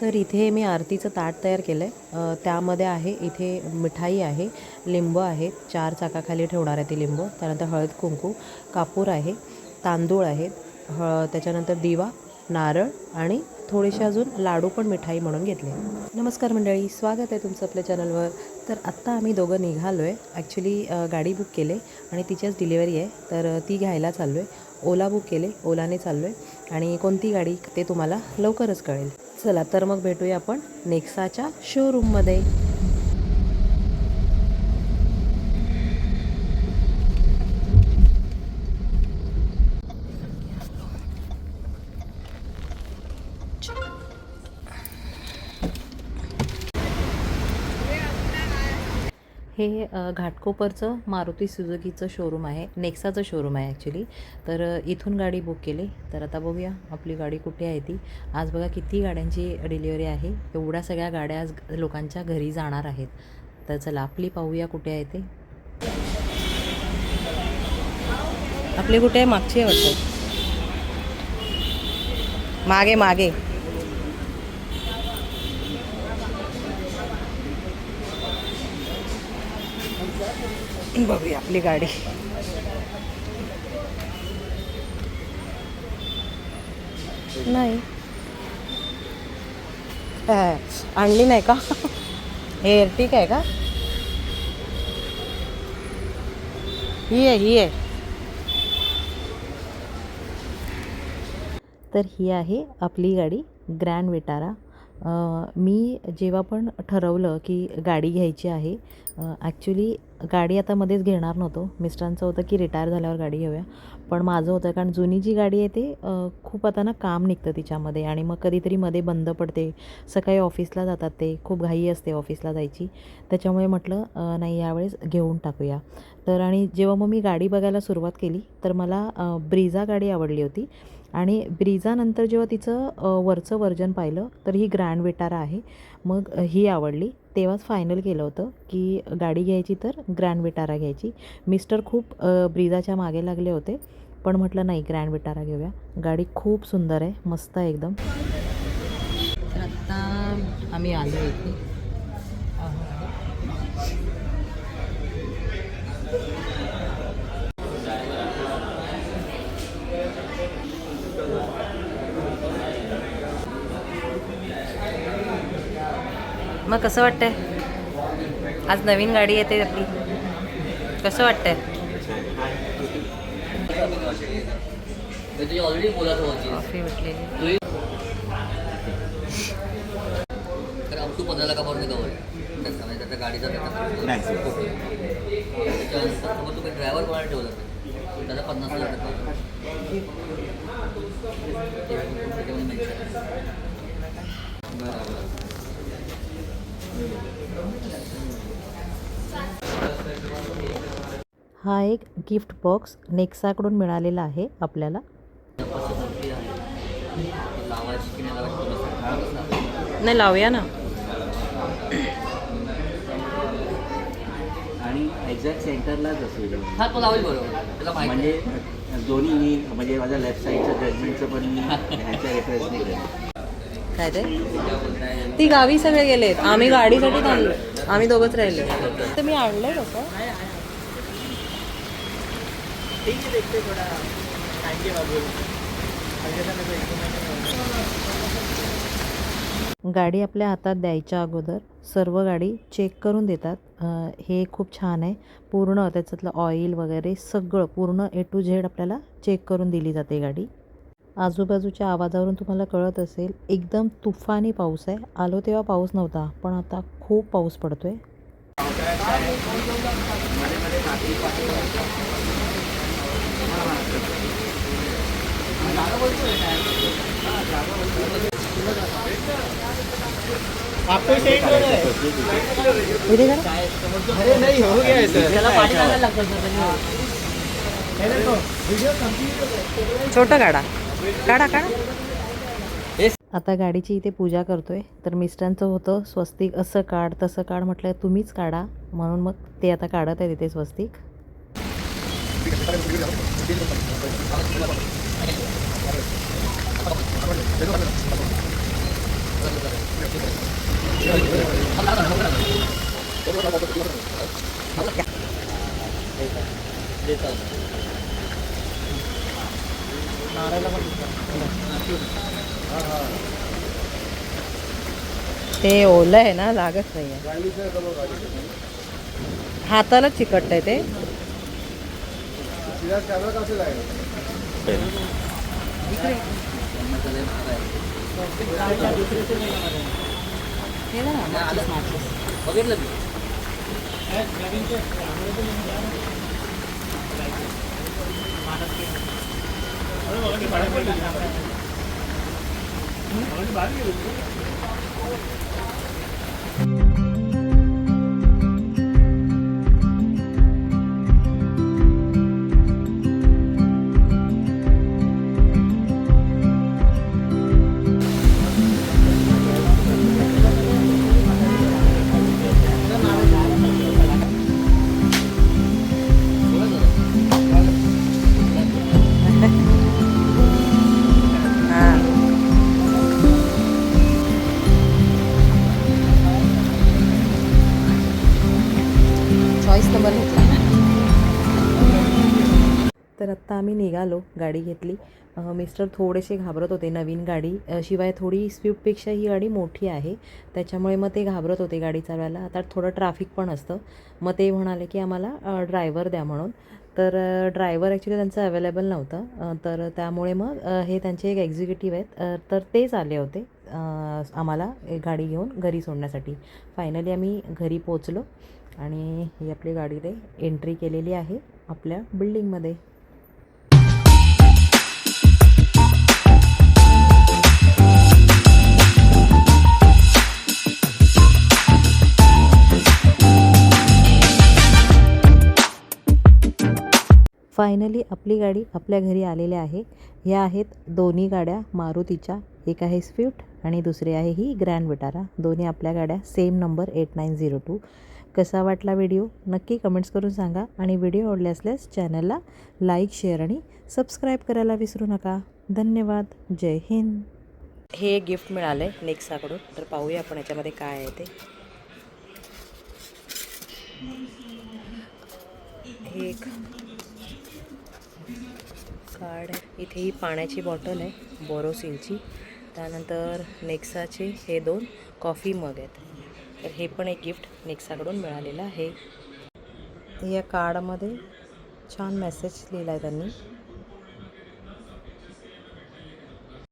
तर इथे मी आरतीचं ताट तयार केलं आहे त्यामध्ये आहे इथे मिठाई आहे लिंब आहे चार चाकाखाली ठेवणार आहे ती लिंब त्यानंतर हळद कुंकू कापूर आहे तांदूळ आहेत ह त्याच्यानंतर दिवा नारळ आणि थोडेसे अजून लाडू पण मिठाई म्हणून घेतले. नमस्कार मंडळी स्वागत आहे तुमचं आपल्या चॅनलवर. तर आत्ता आम्ही दोघं निघालो आहे ॲक्च्युली गाडी बुक केले आणि तिचीच डिलिव्हरी आहे. तर ती घ्यायला चाललो आहे ओला बुक केले ओलाने चाललो आहे आणि कोणती गाडी ते तुम्हाला लवकरच कळेल. चला तर मग भेटूया आपण नेक्साच्या शोरूममध्ये हे घाटकोपरचं मारुती सुजुकीचं शोरूम आहे. नेक्साचं शोरूम आहे ॲक्च्युली तर इथून गाडी बुक केली. तर आता बघूया आपली गाडी कुठे आहे ती. आज बघा किती गाड्यांची डिलिव्हरी आहे. एवढ्या सगळ्या गाड्या आज लोकांच्या घरी जाणार आहेत. तर चला आपली पाहूया कुठे आहे ते. आपली कुठे आहे? मागची आहे वाटतं. मागे मागे. बघूया आपली गाडी. नाही. आणली नाही का? हे एअरटिक आहे का? ही आहे ही आहे. तर ही आहे आपली गाडी ग्रँड विटारा. मी जेव्हा पण ठरवलं की गाडी घ्यायची आहे ॲक्च्युली गाडी आता मध्येच घेणार नव्हतो. मिस्टरांचं होतं की रिटायर झाल्यावर गाडी घेऊया. पण माझं होतं कारण जुनी जी गाडी आहे ते खूप आता ना काम निघतं तिच्यामध्ये आणि मग कधीतरी मध्ये बंद पडते. सकाळी ऑफिसला जातात ते खूप घाई असते ऑफिसला जायची. त्याच्यामुळे म्हटलं नाही यावेळेस घेऊन टाकूया. तर आणि जेव्हा मग मी गाडी बघायला सुरुवात केली तर मला ब्रिझा गाडी आवडली होती. आणि ब्रिजानंतर जेव्हा तिचं वरचं वर्जन पाहिलं तर ही ग्रँड विटारा आहे. मग ही आवडली. तेव्हाच फायनल केलं होतं की गाडी घ्यायची तर ग्रँड विटारा घ्यायची. मिस्टर खूप ब्रिजाच्या मागे लागले होते पण म्हटलं नाही ग्रँड विटारा घेऊया. गाडी खूप सुंदर आहे मस्त आहे एकदम. तर आत्ता आम्ही आलो इथे. मग कसं वाटतंय? आज नवीन गाडी येते आपली. कसं वाटतंय? तुझी ऑलरेडी बोलत कॉफी भेटलेली तू का त्याचा गाडीचा तुम्ही ड्रायव्हर कोणाला ठेवला त्याला पन्नास हजार हा एक गिफ्ट बॉक्स नेक्साकडून मिळालेला आहे आपल्याला. नाही. नाही लावूया ना. आणि एक्झॅक्ट सेंटरलाच असेल हा तो लावेल बरोबर. त्याला माहिती म्हणजे दोन्ही मी म्हणजे माझ्या लेफ्ट साईडचं जजमेंटचं पण मी ह्याच्या रेफरन्सने केलं काय ते? ती गावी सगळे गेलेत आम्ही गाडीसाठी थांबलो. आम्ही दोघंच राहिले. तर मी आणलंय कसं गाडी आपल्या हातात द्यायच्या अगोदर सर्व गाडी चेक करून देतात. हे खूप छान आहे. पूर्ण त्याच्यातलं ऑइल वगैरे सगळं पूर्ण ए टू झेड आपल्याला चेक करून दिली जाते गाडी. आजूबाजूच्या आवाजावरून तुम्हाला कळत असेल एकदम तुफानी पाऊस आहे. आलो तेव्हा पाऊस नव्हता पण आता खूप पाऊस टाकायला लागतं सर छोटं काढा काढा काढा. आता गाडीची इथे पूजा करतोय. तर मिस्टरांचं होतं स्वस्तिक असं काढ तसं काढ म्हटलं तुम्हीच काढा. म्हणून मग ते आता काढत आहे तिथे स्वस्तिक. ते ओलं आहे ना लागत नाही हाताला आहे ते. बघितलं मी हां तर आत्ता आम्ही निघालो गाडी घेतली. मिस्टर थोडेसे घाबरत होते नवीन गाडी. शिवाय थोडी स्विफ्टपेक्षा ही गाडी मोठी आहे. त्याच्यामुळे मग ते घाबरत होते गाडी चालवायला. आता थोडं ट्रॅफिक पण असतं. मग ते म्हणाले की आम्हाला ड्रायव्हर द्या म्हणून. तर ड्रायव्हर ॲक्च्युली त्यांचं अवेलेबल नव्हतं. तर त्यामुळे मग हे त्यांचे एक एक्झिक्युटिव्ह आहेत. तर तेच आले होते आम्हाला गाडी घेऊन घरी सोडण्यासाठी. फायनली आम्ही घरी पोचलो आणि ही आपली गाडी ते एंट्री केलेली आहे आपल्या बिल्डिंगमध्ये फायनली आपली गाडी आपल्या घरी आलेली आहे. ह्या आहेत दोन्ही गाड्या मारुतीच्या. एक आहे स्विफ्ट आणि दुसरी आहे ही ग्रँड विटारा दोन्ही आपल्या गाड्या same number eight nine zero two कसा वाटला व्हिडिओ नक्की कमेंट्स करून सांगा. आणि व्हिडिओ आवडले असल्यास चॅनलला लाईक शेअर आणि सबस्क्राईब करायला विसरू नका. धन्यवाद. जय हिंद. हे गिफ्ट मिळालं आहे नेक्साकडून तर पाहूया आपण याच्यामध्ये काय आहे ते. हे एक कार्ड आहे इथे ही पाण्याची बॉटल आहे बोरोसिलची. त्यानंतर नेक्साचे हे दोन कॉफी मग आहेत. तर हे पण एक गिफ्ट नेक्साकडून मिळालेलं आहे. या कार्डमध्ये छान मेसेज लिहिला आहे त्यांनी.